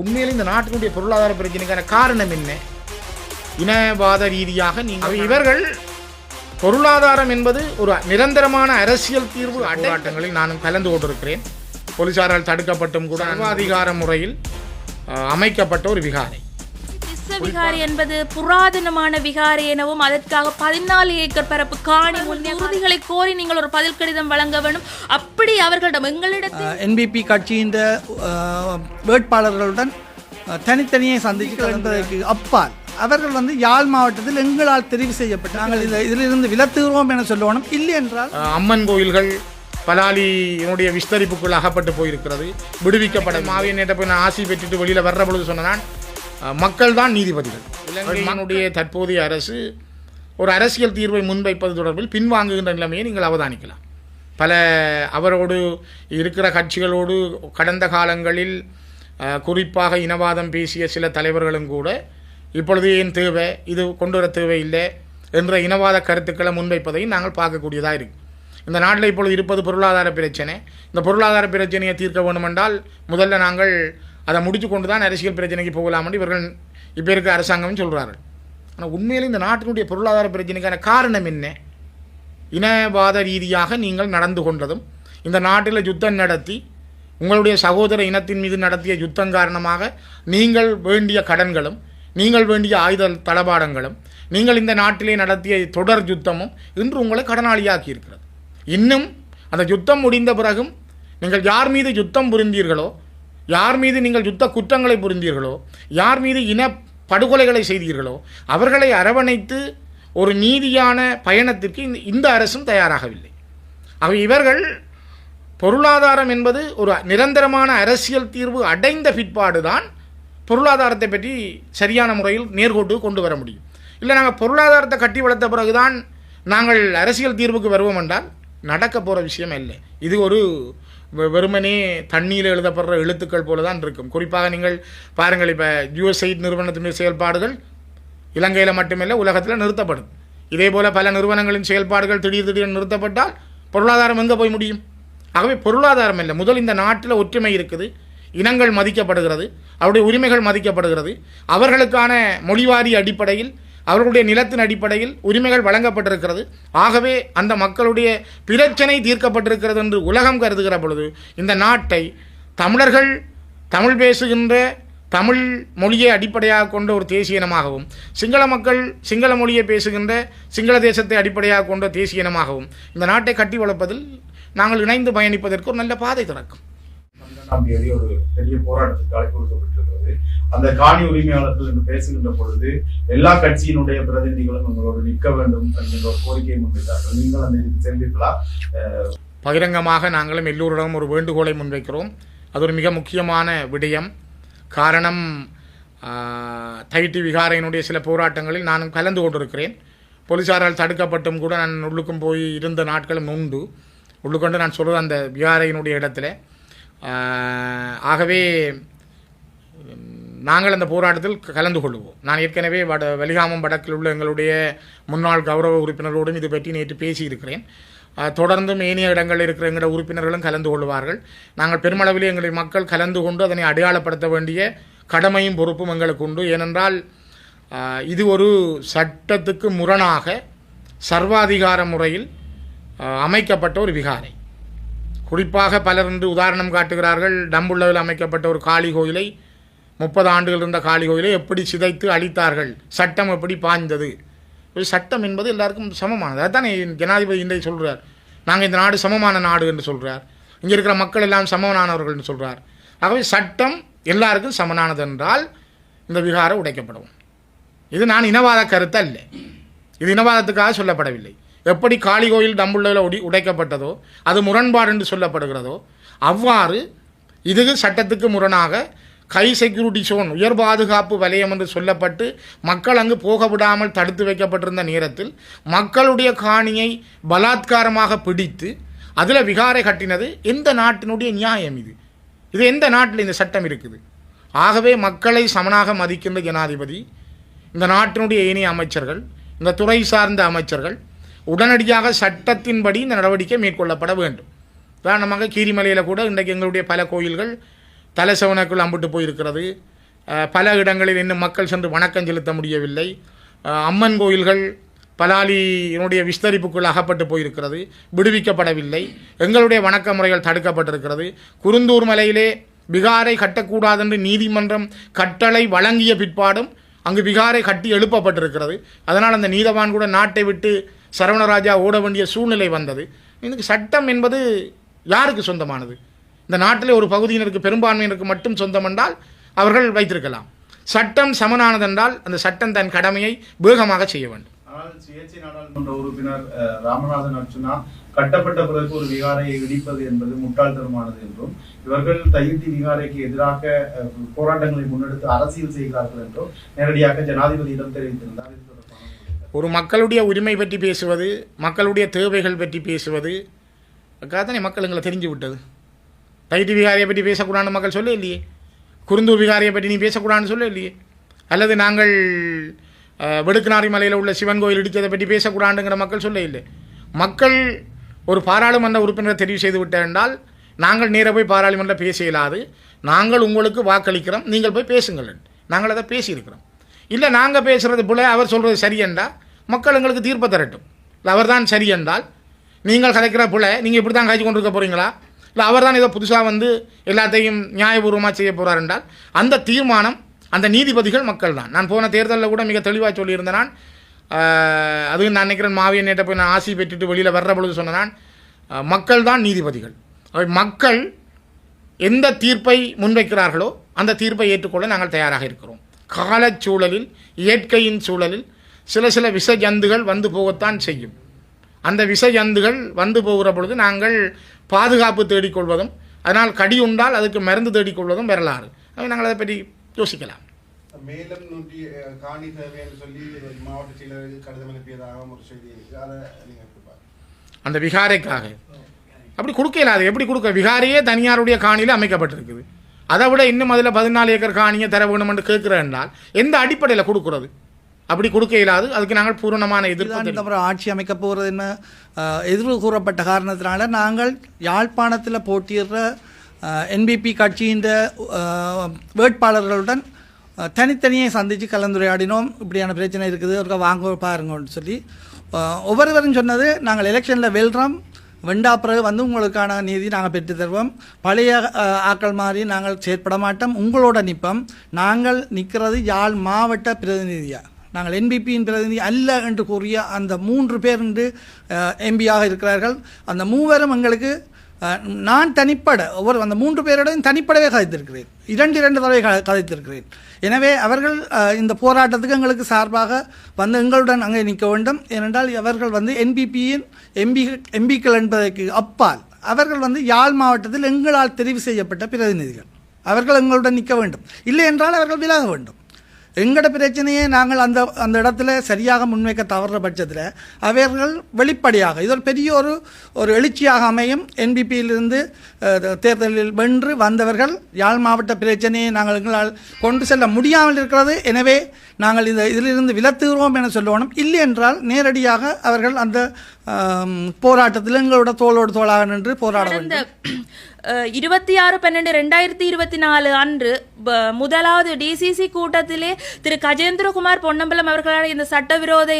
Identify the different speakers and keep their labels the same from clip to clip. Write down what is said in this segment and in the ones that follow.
Speaker 1: உண்மையில் இந்த நாட்டினுடைய பொருளாதார பிரச்சனைக்கான காரணம் என்ன? இனவாத ரீதியாக நீங்கள் இவர்கள் பொருளாதாரம் என்பது ஒரு நிரந்தரமான அரசியல் தீர்வு போராட்டங்களில் நானும் கலந்து கொண்டிருக்கிறேன். போலீசாரால் தடுக்கப்பட்டும் கூட சர்வாதிகார முறையில் அமைக்கப்பட்ட ஒரு விகாரை.
Speaker 2: திஸ்ஸ விகாரை என்பது புராதனமான விகாரை எனவும் அதற்காக பதினாலு ஏக்கர் பரப்பு காணி முன்னே உறுதிகளை கோரி நீங்கள் ஒரு பதில் கடிதம் வழங்க வேண்டும். அப்படி அவர்களிடம் எங்களிடத்தில்
Speaker 3: என்பிபி கட்சியின் வேட்பாளர்களுடன் தனித்தனியே சந்தித்து கலந்ததற்கு அப்பால் அவர்கள் வந்து யாழ் மாவட்டத்தில் எங்களால் தெரிவு செய்யப்பட்ட நாங்கள் இதில் இதிலிருந்து விலத்துகிறோம் என சொல்லணும். இல்லை என்றால்
Speaker 1: அம்மன் கோயில்கள் பலாலியினுடைய விஸ்தரிப்புக்குள் அகப்பட்டு போயிருக்கிறது. விடுவிக்கப்பட மாவியன்கிட்ட போய் நான் ஆசி பெற்றுட்டு வெளியில் வர்ற பொழுது சொன்னதான் மக்கள் தான் நீதிபதிகள். இலங்கையினுடைய தற்போதைய அரசு ஒரு அரசியல் தீர்வை முன்வைப்பது தொடர்பில் பின்வாங்குகின்ற நிலைமையை நீங்கள் அவதானிக்கலாம். பல அவரோடு இருக்கிற கட்சிகளோடு கடந்த காலங்களில் குறிப்பாக இனவாதம் பேசிய சில தலைவர்களும் கூட இப்பொழுது ஏன் தேவை? இது கொண்டு வர தேவையில்லை என்ற இனவாத கருத்துக்களை முன்வைப்பதையும் நாங்கள் பார்க்கக்கூடியதாக இருக்கு. இந்த நாட்டில் இப்பொழுது இருப்பது பொருளாதார பிரச்சனை. இந்த பொருளாதார பிரச்சனையை தீர்க்க வேண்டுமென்றால் முதல்ல நாங்கள் அதை முடித்து கொண்டு தான் அரசியல் பிரச்சனைக்கு போகலாம்னு இவர்கள் இப்போ இருக்க அரசாங்கம் சொல்கிறார்கள் ஆனால் உண்மையில் இந்த நாட்டினுடைய பொருளாதார பிரச்சனைக்கான காரணம் என்ன? இனவாத ரீதியாக நீங்கள் நடந்து கொண்டதும் இந்த நாட்டில் யுத்தம் நடத்தி உங்களுடைய சகோதர இனத்தின் மீது நடத்திய யுத்தம் காரணமாக நீங்கள் வேண்டிய கடன்களும் நீங்கள் வேண்டிய ஆயுத தளபாடங்களும் நீங்கள் இந்த நாட்டிலே நடத்திய தொடர் யுத்தமும் இன்று உங்களை கடனாளியாக்கி இருக்கிறது. இன்னும் அந்த யுத்தம் முடிந்த பிறகும் நீங்கள் யார் மீது யுத்தம் புரிந்தீர்களோ யார் மீது நீங்கள் யுத்த குற்றங்களை புரிந்தீர்களோ யார் மீது இன படுகொலைகளை செய்தீர்களோ அவர்களை அரவணைத்து ஒரு நீதியான பயணத்திற்கு இந்த- இந்த அரசும் தயாராகவில்லை. அவை இவர்கள் பொருளாதாரம் என்பது ஒரு நிரந்தரமான அரசியல் தீர்வு அடைந்த பிற்பாடுதான் பொருளாதாரத்தை பற்றி சரியான முறையில் நேர்கோட்டு கொண்டு வர முடியும். இல்லை நாங்கள் பொருளாதாரத்தை கட்டி வளர்த்த பிறகுதான் நாங்கள் அரசியல் தீர்வுக்கு வருவோம் என்றால் நடக்க போகிற விஷயம் இல்லை. இது ஒரு வெறுமனே தண்ணியில் எழுதப்படுற எழுத்துக்கள் போல தான் இருக்கும். குறிப்பாக நீங்கள் பாருங்கள் இப்போ ஜியோசைட் நிறுவனத்தினுடைய செயல்பாடுகள் இலங்கையில் மட்டுமில்லை உலகத்தில் நிறுத்தப்படும். இதே போல் பல நிறுவனங்களின் செயல்பாடுகள் திடீர் திடீர்னு நிறுத்தப்பட்டால் பொருளாதாரம் எங்கே போய் முடியும்? ஆகவே பொருளாதாரம் இல்லை. முதல் இந்த நாட்டில் ஒற்றுமை இருக்குது. இனங்கள் மதிக்கப்படுகிறது. அவருடைய உரிமைகள் மதிக்கப்படுகிறது. அவர்களுக்கான மொழிவாரி அடிப்படையில் அவர்களுடைய நிலத்தின் அடிப்படையில் உரிமைகள் வழங்கப்பட்டிருக்கிறது. ஆகவே அந்த மக்களுடைய பிரச்சனை தீர்க்கப்பட்டிருக்கிறது என்று உலகம் கருதுகிற பொழுது இந்த நாட்டை தமிழர்கள் தமிழ் பேசுகின்ற தமிழ் மொழியை அடிப்படையாக கொண்ட ஒரு தேசிய இனமாகவும் சிங்கள மக்கள் சிங்கள மொழியை பேசுகின்ற சிங்கள தேசத்தை அடிப்படையாக கொண்ட தேசிய இனமாகவும் இந்த நாட்டை கட்டி வளர்ப்பதில் நாங்கள் இணைந்து பயணிப்பதற்கு ஒரு நல்ல பாதை திறக்கும்.
Speaker 4: பன்னெண்டாம் தேதி ஒரு பெரிய போராட்டத்துக்கு அழைப்பு கொடுக்கப்பட்டிருக்கிறது அந்த காணி உரிமையாளர்கள் என்று பேசுகின்ற பொழுது எல்லா கட்சியினுடைய பிரதிநிதிகளும் உங்களோடு நிற்க வேண்டும் என்கின்ற ஒரு கோரிக்கையை முன்வைத்தார்கள். நீங்கள் அந்த இதுக்கு சென்றீர்களா
Speaker 1: பகிரங்கமாக நாங்களும் எல்லோரிடமும் ஒரு வேண்டுகோளை முன்வைக்கிறோம். அது ஒரு மிக முக்கியமான விடயம். காரணம் தைட்டி விகாரையினுடைய சில போராட்டங்களில் நானும் கலந்து கொண்டிருக்கிறேன். போலீசாரால் தடுக்கப்பட்டும் கூட நான் உள்ளுக்கும் போய் இருந்த நாட்களும் உண்டு. உள்ளுக்கொண்டு நான் சொல்கிற அந்த விகாரையினுடைய இடத்துல. ஆகவே நாங்கள் அந்த போராட்டத்தில் கலந்து கொள்வோம் நான் ஏற்கனவே வட வலிகாமம் வடக்கில் உள்ள எங்களுடைய முன்னாள் கௌரவ உறுப்பினர்களோடும் இது பற்றி நேற்று பேசியிருக்கிறேன். தொடர்ந்தும் ஏனைய இடங்களில் இருக்கிற எங்களுடைய உறுப்பினர்களும் கலந்து கொள்வார்கள். நாங்கள் பெருமளவில் எங்களுடைய மக்கள் கலந்து கொண்டு அதனை அடையாளப்படுத்த வேண்டிய கடமையும் பொறுப்பும் எங்களுக்கு உண்டு. ஏனென்றால் இது ஒரு சட்டத்துக்கு முரணாக சர்வாதிகார முறையில் அமைக்கப்பட்ட ஒரு விகாரை. குறிப்பாக பலர் என்று உதாரணம் காட்டுகிறார்கள். டம்புள்ளவில் அமைக்கப்பட்ட ஒரு காளி கோயிலை முப்பது ஆண்டுகள் இருந்த காளி கோயிலை எப்படி சிதைத்து அழித்தார்கள்? சட்டம் எப்படி பாய்ந்தது? ஒரு சட்டம் என்பது எல்லாருக்கும் சமமானது. அதுதானே ஜனாதிபதி இன்றைக்கு சொல்கிறார் நாங்கள் இந்த நாடு சமமான நாடு என்று சொல்கிறார் இங்கே இருக்கிற மக்கள் எல்லாம் சமமானவர்கள் என்று சொல்கிறார் ஆகவே சட்டம் எல்லாருக்கும் சமனானது என்றால் இந்த விகாரம் உடைக்கப்படும். இது நான் இனவாத கருத்து அல்ல. இது இனவாதத்துக்காக சொல்லப்படவில்லை. எப்படி காளி கோயில் டம்புள்ளில் உடி உடைக்கப்பட்டதோ அது முரண்பாடு என்று சொல்லப்படுகிறதோ அவ்வாறு இது சட்டத்துக்கு முரணாக கை செக்யூரிட்டி சோன் உயர் பாதுகாப்பு வலயம் என்று சொல்லப்பட்டு மக்கள் அங்கு போக விடாமல் தடுத்து வைக்கப்பட்டிருந்த நேரத்தில் மக்களுடைய காணியை பலாத்காரமாக பிடித்து அதில் விகாரை கட்டினது எந்த நாட்டினுடைய நியாயம் இது? இது எந்த நாட்டில் இந்த சட்டம் இருக்குது? ஆகவே மக்களை சமனாக மதிக்கின்ற ஜனாதிபதி இந்த நாட்டினுடைய இணைய அமைச்சர்கள் இந்த துறை சார்ந்த அமைச்சர்கள் உடனடியாக சட்டத்தின்படி இந்த நடவடிக்கை மேற்கொள்ளப்பட வேண்டும். உதாரணமாக கீரிமலையில் கூட இன்றைக்கு எங்களுடைய பல கோயில்கள் தலசவனக்குள் அம்பிட்டு போயிருக்கிறது. பல இடங்களில் இன்னும் மக்கள் சென்று வணக்கம் செலுத்த முடியவில்லை. அம்மன் கோயில்கள் பலாலியினுடைய விஸ்தரிப்புக்குள் அகப்பட்டு போயிருக்கிறது. விடுவிக்கப்படவில்லை. எங்களுடைய வணக்க முறைகள் தடுக்கப்பட்டிருக்கிறது. குருந்தூர் மலையிலே விகாரை கட்டக்கூடாதென்று நீதிமன்றம் கட்டளை வழங்கிய பிற்பாடும் அங்கு விகாரை கட்டி எழுப்பப்பட்டிருக்கிறது. அதனால் அந்த நீதவான் கூட நாட்டை விட்டு சரவணராஜா ஓட வேண்டிய சூழ்நிலை வந்தது. இதுக்கு சட்டம் என்பது யாருக்கு சொந்தமானது? இந்த நாட்டிலே ஒரு பகுதியினருக்கு பெரும்பான்மையினருக்கு மட்டும் சொந்தம் என்றால் அவர்கள் வைத்திருக்கலாம். சட்டம் சமனானதென்றால் அந்த சட்டம் தன் கடமையை வேகமாக செய்ய வேண்டும்.
Speaker 4: ஆனால் சுயேட்சை நாடாளுமன்ற உறுப்பினர் ராமநாதன் அர்ச்சுனா கட்டப்பட்ட பிறகு ஒரு விகாரையை இடிப்பது என்பது முட்டாள்தனமானது என்றும் இவர்கள் தையிட்டி விகாரைக்கு எதிராக போராட்டங்களை முன்னெடுத்து அரசியல் செய்கிறார்கள் என்றும் நேரடியாக ஜனாதிபதியிடம் தெரிவித்திருந்தார்.
Speaker 1: ஒரு மக்களுடைய உரிமை பற்றி பேசுவது மக்களுடைய தேவைகள் பற்றி பேசுவது தானே மக்கள் எங்களை தெரிஞ்சு விட்டது. தைட்டி விகாரியை பற்றி பேசக்கூடாதுன்னு மக்கள் சொல்ல இல்லையே. குருந்தூர் விகாரியை பற்றி நீ பேசக்கூடாதுன்னு சொல்ல இல்லையே. அல்லது நாங்கள் அஹ், வெடுக்குநாரி மலையில் உள்ள சிவன் கோயில் இடித்ததை பற்றி பேசக்கூடாதுங்கிற மக்கள் சொல்ல இல்லை. மக்கள் ஒரு பாராளுமன்ற உறுப்பினரை தெரிவு செய்து விட்ட என்றால் நாங்கள் நேராக போய் பாராளுமன்றம் பேச இயலாது. நாங்கள் உங்களுக்கு வாக்களிக்கிறோம் நீங்கள் போய் பேசுங்கள். நாங்கள் அதை பேசியிருக்கிறோம். இல்லை நாங்கள் பேசுகிறது போல அவர் சொல்கிறது சரி என்றால் மக்கள் எங்களுக்கு தீர்ப்பை தரட்டும். இல்லை அவர் தான் சரி என்றால் நீங்கள் கதைக்கிற போல நீங்கள் இப்படி தான் காய்ச்சி கொண்டு இருக்க போகிறீங்களா இல்லை அவர் தான் ஏதோ புதுசாக வந்து எல்லாத்தையும் நியாயபூர்வமாக செய்ய போகிறார் என்றால் அந்த தீர்மானம் அந்த நீதிபதிகள் மக்கள் தான் நான் போன தேர்தலில் கூட மிக தெளிவாக சொல்லியிருந்தேன் நான். அதுவும் நான் நினைக்கிறேன் மாவியன் நேற்ற போய் நான் ஆசி பெற்றுட்டு வெளியில் வர்ற பொழுது சொன்னேன் நான். மக்கள் தான் நீதிபதிகள். அவை மக்கள் எந்த தீர்ப்பை முன்வைக்கிறார்களோ அந்த தீர்ப்பை ஏற்றுக்கொள்ள நாங்கள் தயாராக இருக்கிறோம். காலச் சூழலில் இயற்கையின் சூழலில் சில சில விஷ ஜந்துகள் வந்து போகத்தான் செய்யும். அந்த விஷ ஜந்துகள் வந்து போகிற பொழுது நாங்கள் பாதுகாப்பு தேடிக்கொள்வதும் அதனால் கடி உண்டால் அதுக்கு மருந்து தேடிக்கொள்வதும் வரலாறு. அவை நாங்கள் அதை பற்றி யோசிக்கலாம்.
Speaker 5: மேலும் நூற்றி காணி சொல்லி மாவட்ட செயலருக்கு கடிதம் அனுப்பியதாகவும் ஒரு செய்தி இருக்கு. அதை நீங்க எப்படி பாருங்க
Speaker 1: அந்த விகாரைக்காக. அப்படி கொடுக்க இயலாது எப்படி கொடுக்க? விகாரையே தனியாருடைய காணியில் அமைக்கப்பட்டிருக்குது. அதை விட இன்னும் அதில் பதினாலு ஏக்கர் காணியை தர வேணும் என்று கேட்கிறேன் என்றால் எந்த அடிப்படையில் கொடுக்கிறது? அப்படி கொடுக்க இயலாது. அதுக்கு நாங்கள் பூரணமான எதிர்ப்பு.
Speaker 3: முறை ஆட்சி அமைக்க போகிறது என்ன? எதிர்வு கூறப்பட்ட காரணத்தினால நாங்கள் யாழ்ப்பாணத்தில் போட்டியிடுற என்பிபி கட்சியின் வேட்பாளர்களுடன் தனித்தனியே சந்தித்து கலந்துரையாடினோம். இப்படியான பிரச்சனை இருக்குது. ஒருக்கா வாங்க பாருங்கன்னு சொல்லி ஒவ்வொருவரும் சொன்னது நாங்கள் எலெக்ஷனில் வெல்றோம். வெண்டா பிறகு வந்து உங்களுக்கான நீதி நாங்கள் பெற்று தருவோம் பழைய ஆக்கள் மாதிரி நாங்கள் செயற்பட மாட்டோம். உங்களோட நிற்போம் நாங்கள் நிற்கிறது யாழ் மாவட்ட பிரதிநிதியாக நாங்கள் என்பிபியின் பிரதிநிதி அல்ல என்று கூறிய அந்த மூன்று பேர் என்று எம்பியாக இருக்கிறார்கள். அந்த மூவரும் எங்களுக்கு நான் தனிப்பட ஒவ்வொரு அந்த மூன்று பேரோடையும் தனிப்படவே கதைத்திருக்கிறேன். இரண்டு இரண்டு தடவை கதைத்திருக்கிறேன். எனவே அவர்கள் இந்த போராட்டத்துக்கு எங்களுக்கு சார்பாக வந்து எங்களுடன் அங்கே நிற்க வேண்டும். ஏனென்றால் அவர்கள் வந்து என்பிபியின் எம்பி எம்பிக்கள் என்பதற்கு அப்பால் அவர்கள் வந்து யாழ் மாவட்டத்தில் எங்களால் தெரிவு செய்யப்பட்ட பிரதிநிதிகள். அவர்கள் எங்களுடன் நிற்க வேண்டும். இல்லை என்றால் அவர்கள் விலக வேண்டும். எங்கட பிரச்சனையை நாங்கள் அந்த அந்த இடத்துல சரியாக முன்வைக்க தவறுற பட்சத்தில் அவர்கள் வெளிப்படையாக இது ஒரு பெரிய ஒரு ஒரு எழுச்சியாக அமையும். என்பிபியிலிருந்து தேர்தலில் வென்று வந்தவர்கள் யாழ் மாவட்ட பிரச்சனையை நாங்கள் எங்களால் கொண்டு செல்ல முடியாமல் இருக்கிறது. எனவே நாங்கள் இந்த இதிலிருந்து விலத்துகிறோம் என சொல்லணும் இல்லை என்றால் நேரடியாக அவர்கள் அந்த போராட்டத்தில் எங்களோட தோளோடு தோளாக நின்று போராட வேண்டும்.
Speaker 2: இருபத்தி ஆறு பன்னெண்டு ரெண்டாயிரத்தி இருபத்தி நாலு அன்று முதலாவது டிசிசி கூட்டத்திலே திரு கஜேந்திரகுமார் பொன்னம்பலம் அவர்களால் இந்த சட்டவிரோத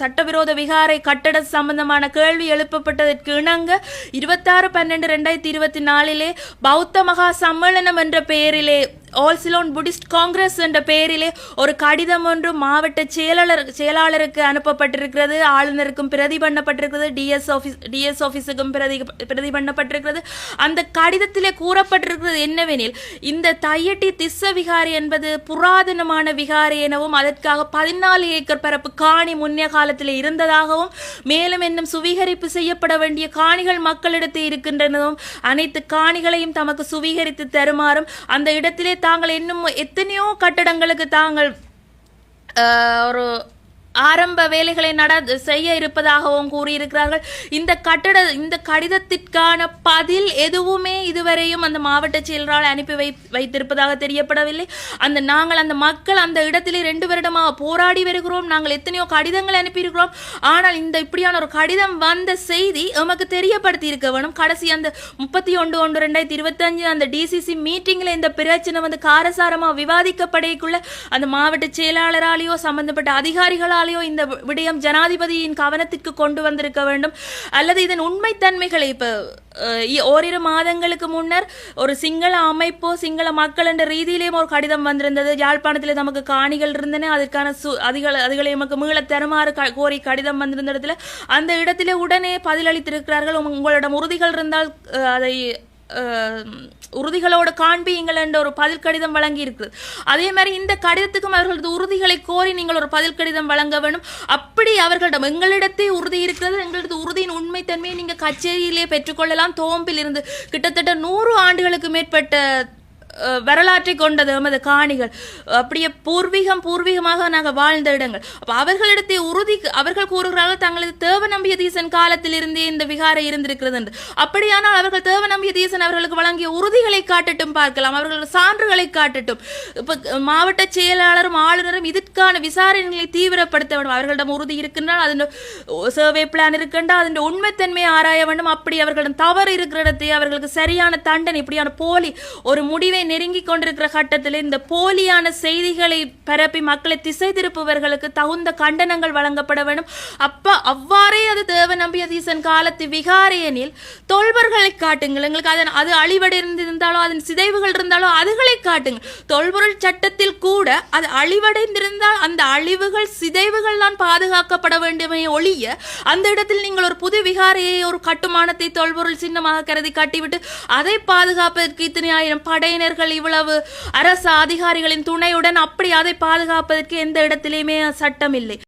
Speaker 2: சட்டவிரோத விகாரை கட்டட சம்பந்தமான கேள்வி எழுப்பப்பட்டதற்கு இணங்க இருபத்தாறு பன்னெண்டு ரெண்டாயிரத்தி இருபத்தி நாலிலே பௌத்த மகா சம்மேளனம் என்ற பெயரிலே ஆல் சிலோன் புடிஸ்ட் காங்கிரஸ் என்ற பெயரிலே ஒரு கடிதம் ஒன்று மாவட்ட செயலாளர் செயலாளருக்கு அனுப்பப்பட்டிருக்கிறது. ஆளுநருக்கும் பிரதி பண்ணப்பட்டிருக்கிறது. டிஎஸ் ஆஃபீஸ் டிஎஸ் ஆஃபீஸுக்கும் பிரதி பிரதி பண்ணப்பட்டிருக்கிறது. அந்த கடிதத்திலே கூறப்பட்டிருக்கிறது என்னவெனில் இந்த தையட்டி திஸ்ஸ விகாரி என்பது புராதனமான விகாரி எனவும் அதற்காக பதினாலு ஏக்கர் பரப்பு காணி முன்னே காலத்தில் இருந்ததாகவும் மேலும் இன்னும் சுவீகரிப்பு செய்யப்பட வேண்டிய காணிகள் மக்களிடத்தில் இருக்கின்றனவும் அனைத்து காணிகளையும் தமக்கு சுவீகரித்து தருமாறும் அந்த இடத்திலே தாங்கள் இன்னும் எத்தனையோ கட்டடங்களுக்கு தாங்கள் ஒரு ஆரம்ப வேலைகளை நட செய்ய இருப்பதாகவும் கூறியிருக்கிறார்கள். இந்த கட்டட இந்த கடிதத்திற்கான பதில் எதுவுமே இதுவரையும் அந்த மாவட்ட செயலரால் அனுப்பி வை வைத்திருப்பதாக தெரியப்படவில்லை. அந்த நாங்கள் அந்த மக்கள் அந்த இடத்திலே ரெண்டு வருடமாக போராடி வருகிறோம். நாங்கள் எத்தனையோ கடிதங்கள் அனுப்பியிருக்கிறோம். ஆனால் இந்த இப்படியான ஒரு கடிதம் வந்த செய்தி எமக்கு தெரியப்படுத்தி இருக்க வேணும். கடைசி அந்த முப்பத்தி ஒன்று ஒன்று ரெண்டாயிரத்தி இருபத்தஞ்சு அந்த டிசிசி மீட்டிங்கில் இந்த பிரச்சனை வந்து காரசாரமாக விவாதிக்கப்படைக்குள்ள அந்த மாவட்ட செயலாளராலேயோ சம்பந்தப்பட்ட அதிகாரிகளாலேயோ இந்த விடயம் ஜனாதிபதியின் கவனத்திற்கு கொண்டு வந்திருக்க வேண்டும். அல்லது இதன் உண்மைத்தன்மைகளை இப்போ ஓரிரு மாதங்களுக்கு முன்னர் ஒரு சிங்கள அமைப்போ சிங்கள மக்கள் என்ற ரீதியிலேயும் ஒரு கடிதம் வந்திருந்தது. யாழ்ப்பாணத்தில் நமக்கு காணிகள் இருந்தன. அதற்கான சு அதிகள் அதுகளை நமக்கு மீள தருமாறு க- கோரி கடிதம் வந்திருந்த இடத்துல அந்த இடத்திலே உடனே பதிலளித்திருக்கிறார்கள். உங்களிடம் உறுதிகள் இருந்தால் அதை உறுதிகளோடு காண்பியுங்கள் என்ற ஒரு பதில் கடிதம் வழங்கி இருக்குது அதே மாதிரி இந்த கடிதத்துக்கும் அவர்களது உறுதிகளை கோரி நீங்கள் ஒரு பதில் கடிதம் வழங்க வேண்டும் அப்படி அவர்களிடம் எங்களிடத்தே உறுதி இருக்கிறது. எங்களது உறுதியின் உண்மைத்தன்மையை நீங்கள் கச்சேரியிலே பெற்றுக்கொள்ளலாம். தோம்பில் இருந்து கிட்டத்தட்ட நூறு ஆண்டுகளுக்கு மேற்பட்ட வரலாற்றை கொண்டது எமது காணிகள். அப்படியே பூர்வீகம் பூர்வீகமாக நாங்கள் வாழ்ந்த இடங்கள். அப்போ அவர்களிடத்தை உறுதி அவர்கள் கூறுகிறார்கள் தங்களது தேவ நம்பிய தீசன் காலத்தில் இருந்தே இந்த விகாரை இருந்திருக்கிறது என்று. அப்படியானால் அவர்கள் தேவ நம்பிய தீசன் அவர்களுக்கு வழங்கிய உறுதிகளை காட்டட்டும் பார்க்கலாம். அவர்கள் சான்றுகளை காட்டட்டும். இப்போ மாவட்ட செயலாளரும் ஆளுநரும் இதற்கான விசாரணைகளை தீவிரப்படுத்த வேண்டும். அவர்களிடம் உறுதி இருக்கின்றால் அதன் சர்வே பிளான் இருக்கின்றால் அதன் உண்மைத்தன்மையை ஆராய வேண்டும். அப்படி அவர்களிடம் தவறு இருக்கிற இடத்தை அவர்களுக்கு சரியான தண்டனை இப்படியான போலி ஒரு முடிவை நெருங்கி கொண்டிருக்கிற கட்டத்தில் இந்த போலியான செய்திகளை பரப்பி மக்களை திசை திருப்புவர்களுக்கு தகுந்த கண்டனங்கள் வழங்கப்பட வேண்டும். அப்ப அவ்வாறே அது தேவ நம்பியதீசன் காலத்து விகாரியனில் தொல்பொருள்களை காட்டுங்கள். எங்களுக்கு அதன் அது அழிவடைந்திருந்தாலோ அதன் சிதைவுகள் இருந்தாலோ அதுகளை காட்டுங்கள். தொல்பொருள் சட்டத்தில் கூட அது அழிவடைந்திருந்தால் அந்த அழிவுகள் சிதைவுகள் தான் பாதுகாக்கப்பட வேண்டுமே ஒழிய அந்த இடத்தில் நீங்கள் ஒரு புது விகாரையை ஒரு கட்டுமானத்தை தொல்பொருள் சின்னமாக கருதி கட்டிவிட்டு அதை பாதுகாப்பதற்கு இத்தனை ஆயிரம் படையினர்கள் இவ்வளவு அரசு அதிகாரிகளின் துணையுடன் அப்படி அதை பாதுகாப்பதற்கு எந்த இடத்திலையுமே சட்டம் இல்லை